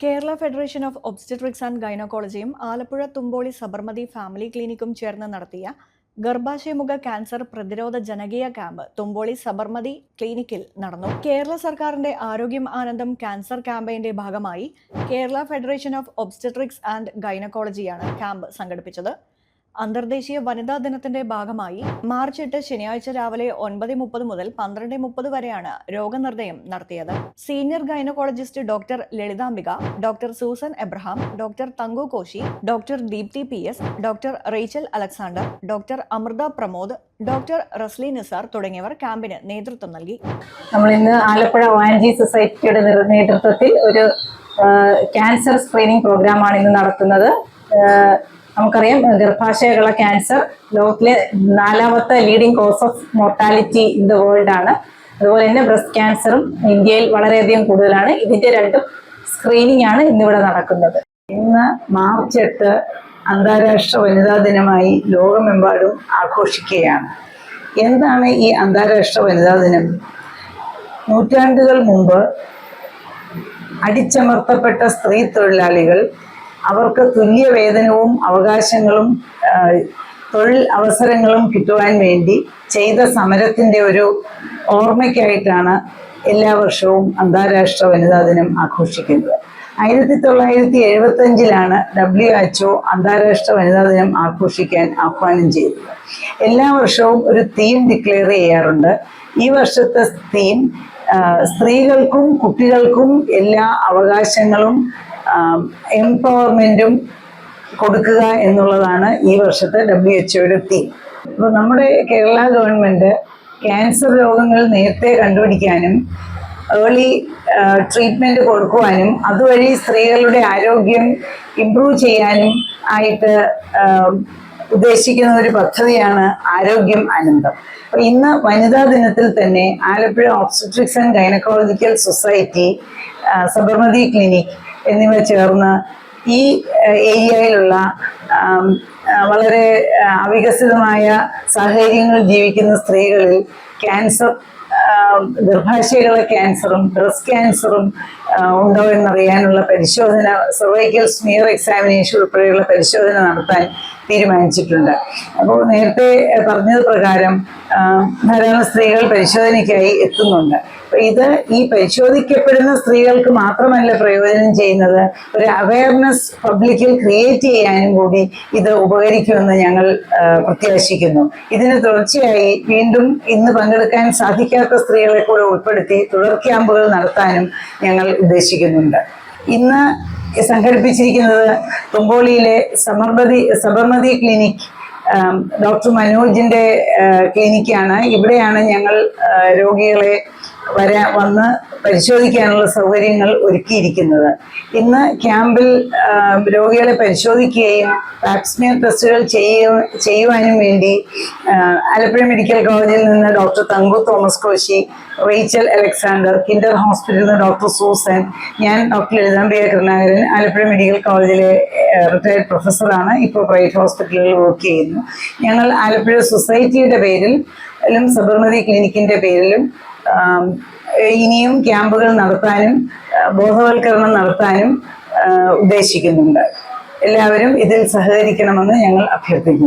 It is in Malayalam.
Kerala federation of obstetrics and ഗൈനക്കോളജിയും Alappuzha Thumpoly Sabarmati family ക്ലിനിക്കും ചേർന്ന് നടത്തിയ ഗർഭാശയമുഖ ക്യാൻസർ പ്രതിരോധ ജനകീയ ക്യാമ്പ് തുമ്പോളി സബർമതി ക്ലിനിക്കിൽ നടന്നു. കേരള സർക്കാരിന്റെ ആരോഗ്യം ആനന്ദം ക്യാൻസർ ക്യാമ്പയിന്റെ ഭാഗമായി Kerala federation of obstetrics and ഗൈനക്കോളജിയാണ് camp സംഘടിപ്പിച്ചത്. അന്തർദേശീയ വനിതാ ദിനത്തിന്റെ ഭാഗമായി മാർച്ച് എട്ട് ശനിയാഴ്ച രാവിലെ ഒൻപത് മുപ്പത് മുതൽ പന്ത്രണ്ട് മുപ്പത് വരെയാണ് രോഗനിർണയം നടത്തിയത്. Senior gynaecologist doctor Lalithambika doctor Susan Abraham doctor Thanku Koshy doctor Deepthi P S doctor Rachel Alexander doctor Amrita Pramod doctor Rasli Nisar തുടങ്ങിയവർ ക്യാമ്പിന് നേതൃത്വം നൽകി. നമ്മൾ ഇന്ന് ആലപ്പുഴ വാൻജി സൊസൈറ്റിയുടെ നേതൃ- നേതൃത്വത്തിൽ ഒരു ക്യാൻസർ സ്ക്രീനിംഗ് പ്രോഗ്രാമാണ് ഇന്ന് നടത്തുന്നത്. നമുക്കറിയാം ഗർഭാശയകള ക്യാൻസർ ലോകത്തിലെ നാലാമത്തെ leading cause of mortality in the world ആണ്. അതുപോലെ തന്നെ ബ്രസ്റ്റ് ക്യാൻസറും ഇന്ത്യയിൽ വളരെയധികം കൂടുതലാണ്. ഇതിന്റെ രണ്ടും സ്ക്രീനിങ് ആണ് ഇന്നിവിടെ നടക്കുന്നത്. ഇന്ന് മാർച്ച് എട്ട് അന്താരാഷ്ട്ര വനിതാ ദിനമായി ലോകമെമ്പാടും ആഘോഷിക്കുകയാണ്. എന്താണ് ഈ അന്താരാഷ്ട്ര വനിതാ ദിനം? നൂറ്റാണ്ടുകൾ മുമ്പ് അടിച്ചമർത്തപ്പെട്ട സ്ത്രീ തൊഴിലാളികൾ അവർക്ക് തുല്യ വേതനവും അവകാശങ്ങളും തൊഴിൽ അവസരങ്ങളും കിട്ടുവാൻ വേണ്ടി ചെയ്ത സമരത്തിന്റെ ഒരു ഓർമ്മയ്ക്കായിട്ടാണ് എല്ലാ വർഷവും അന്താരാഷ്ട്ര വനിതാ ദിനം ആഘോഷിക്കുന്നത്. ആയിരത്തി തൊള്ളായിരത്തി എഴുപത്തി അഞ്ചിലാണ് ഡബ്ല്യു എച്ച് ഒ അന്താരാഷ്ട്ര വനിതാ ദിനം ആഘോഷിക്കാൻ ആഹ്വാനം ചെയ്തത്. എല്ലാ വർഷവും ഒരു തീം ഡിക്ലെയർ ചെയ്യാറുണ്ട്. ഈ വർഷത്തെ തീം സ്ത്രീകൾക്കും കുട്ടികൾക്കും എല്ലാ അവകാശങ്ങളും എംപവർമെന്റും കൊടുക്കുക എന്നുള്ളതാണ് ഈ വർഷത്തെ ഡബ്ല്യു എച്ച് ഒയുടെ തീം അപ്പോൾ നമ്മുടെ കേരള ഗവൺമെന്റ് ക്യാൻസർ രോഗങ്ങൾ നേരത്തെ കണ്ടുപിടിക്കാനും ഏർലി ട്രീറ്റ്മെന്റ് കൊടുക്കുവാനും അതുവഴി സ്ത്രീകളുടെ ആരോഗ്യം ഇംപ്രൂവ് ചെയ്യാനും ആയിട്ട് ഉദ്ദേശിക്കുന്ന ഒരു പദ്ധതിയാണ് ആരോഗ്യം ആനന്ദം അപ്പൊ ഇന്ന് വനിതാ ദിനത്തിൽ തന്നെ Alappuzha obstetrics and gynaecological society Sabarmati clinic എന്നിവ ചേർന്ന് ഈ ഏരിയയിലുള്ള വളരെ അവികസിതമായ സാഹചര്യങ്ങളിൽ ജീവിക്കുന്ന സ്ത്രീകളിൽ ക്യാൻസർ ഗർഭാശയകളെ ക്യാൻസറും ബ്രസ്റ്റ് ക്യാൻസറും ഉണ്ടോ എന്നറിയാനുള്ള പരിശോധന സർവൈക്കൽ സ്മിയർ എക്സാമിനേഷൻ ഉൾപ്പെടെയുള്ള പരിശോധന നടത്താൻ തീരുമാനിച്ചിട്ടുണ്ട്. അപ്പോൾ നേരത്തെ പറഞ്ഞത് പ്രകാരം ധാരാളം സ്ത്രീകൾ പരിശോധനയ്ക്കായി എത്തുന്നുണ്ട്. ഇത് ഈ പരിശോധിക്കപ്പെടുന്ന സ്ത്രീകൾക്ക് മാത്രമല്ല പ്രയോജനം ചെയ്യുന്നത് ഒരു അവയർനെസ് പബ്ലിക്കിൽ ക്രിയേറ്റ് ചെയ്യാനും കൂടി ഇത് ഉപകരിക്കുമെന്ന് ഞങ്ങൾ പ്രത്യാശിക്കുന്നു. ഇതിന് തുടർച്ചയായി വീണ്ടും ഇന്ന് പങ്കെടുക്കാൻ സാധിക്കാത്ത സ്ത്രീകളെ കൂടെ ഉൾപ്പെടുത്തി തുടർ ക്യാമ്പുകൾ നടത്താനും ഞങ്ങൾ ഉദ്ദേശിക്കുന്നുണ്ട്. ഇന്ന് സംഘടിപ്പിച്ചിരിക്കുന്നത് തുമ്പോളിയിലെ സമർമതി സബർമതി ക്ലിനിക് ഡോക്ടർ മനോജിന്റെ ക്ലിനിക്കാണ്. ഇവിടെയാണ് ഞങ്ങൾ രോഗികളെ വരാ വന്ന് പരിശോധിക്കാനുള്ള സൗകര്യങ്ങൾ ഒരുക്കിയിരിക്കുന്നത്. ഇന്ന് ക്യാമ്പിൽ രോഗികളെ പരിശോധിക്കുകയും വാക്സിനിയർ ടെസ്റ്റുകൾ ചെയ്യുവാനും വേണ്ടി ആലപ്പുഴ മെഡിക്കൽ കോളേജിൽ നിന്ന് doctor Thanku Thomas Koshy Rachel Alexander Kinder ഹോസ്പിറ്റലിൽ നിന്ന് ഡോക്ടർ സൂസൻ ഞാൻ ഡോക്ടർ ലളിതാംബിയ കരുണാകരൻ ആലപ്പുഴ മെഡിക്കൽ കോളേജിലെ റിട്ടയർഡ് പ്രൊഫസറാണ് ഇപ്പോൾ പ്രൈവറ്റ് ഹോസ്പിറ്റലിൽ വർക്ക് ചെയ്യുന്നു. ഞങ്ങൾ ആലപ്പുഴ സൊസൈറ്റിയുടെ പേരിൽ ും സബർമതി ക്ലിനിക്കിന്റെ പേരിലും ഇനിയും ക്യാമ്പുകൾ നടത്താനും ബോധവൽക്കരണം നടത്താനും ഉദ്ദേശിക്കുന്നുണ്ട്. എല്ലാവരും ഇതിൽ സഹകരിക്കണമെന്ന് ഞങ്ങൾ അഭ്യർത്ഥിക്കുന്നു.